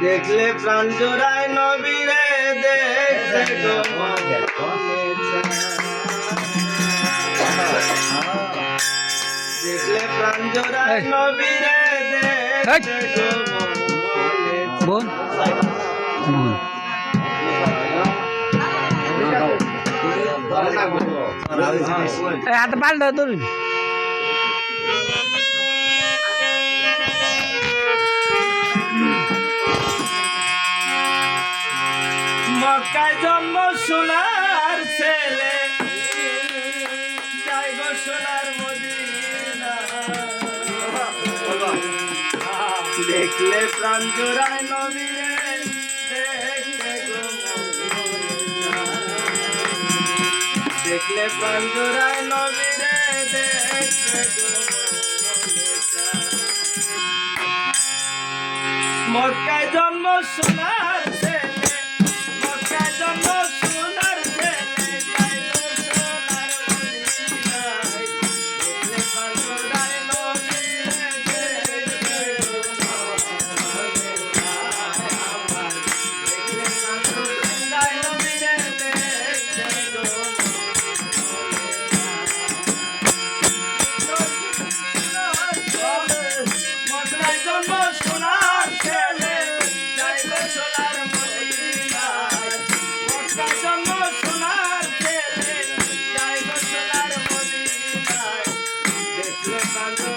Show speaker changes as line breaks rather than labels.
দেখলে প্রাণ জোড়ায় নবীরে দেখতে দেখলে প্রাণ জোড়ায়
এই।
নবীরে দেখতে গো
বোন। বোন পাল্টা ধরুন।
মক্কায় জন্ম সোনার ছেলে। দেখলে প্রাণ জোড়ায়। দেখলে প্রাণ জোড়ায় মক্কায় জন্ম সোনার Hasta luego.